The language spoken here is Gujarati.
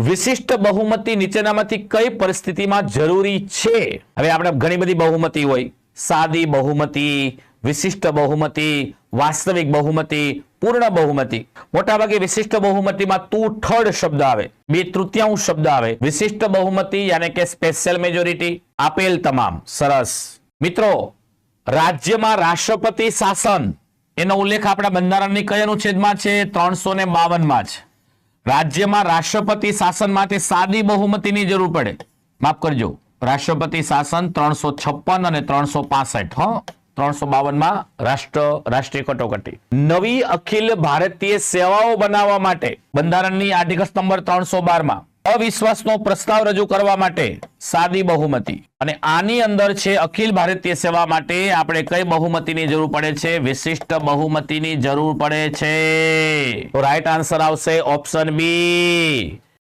વિશિષ્ટ બહુમતી નીચેનામાંથી કઈ પરિસ્થિતિમાં જરૂરી છે? હવે આપણે ઘણી બધી બહુમતી હોય. સાદી બહુમતી, વિશિષ્ટ બહુમતી, વાસ્તવિક બહુમતી, પૂર્ણ બહુમતી. મોટાભાગે વિશિષ્ટ બહુમતીમાં તું થર્ડ શબ્દ આવે બે તૃતીયાંશ શબ્દ આવે. વિશિષ્ટ બહુમતી યાને કે સ્પેશિયલ મેજોરિટી આપેલ તમામ. સરસ. મિત્રો, રાજ્યમાં રાષ્ટ્રપતિ શાસન, એનો ઉલ્લેખ આપણા બંધારણની કઈ અનુચ્છેદમાં છે? ત્રણસો ને બાવનમાં છે રાજ્યમાં રાષ્ટ્રપતિ શાસન માટે સાદી બહુમતીની જરૂર પડે. માફ કરજો, રાષ્ટ્રપતિ શાસન ત્રણસો છપ્પન અને ત્રણસો પાસઠ, હ? ત્રણસો બાવનમાં રાષ્ટ્ર, રાષ્ટ્રીય કટોકટી. નવી અખિલ ભારતીય સેવાઓ બનાવવા માટે બંધારણની આર્ટિકલ નંબર ત્રણસો બારમાં અવિશ્વાસનો પ્રસ્તાવ રજૂ કરવા માટે સાદી બહુમતી. અને આની અંદર છે અખિલ ભારતીય સેવા માટે આપણે કઈ બહુમતીની જરૂર પડે છે? વિશિષ્ટ બહુમતીની જરૂર પડે છે. તો રાઈટ આન્સર આવશે ઓપ્શન બી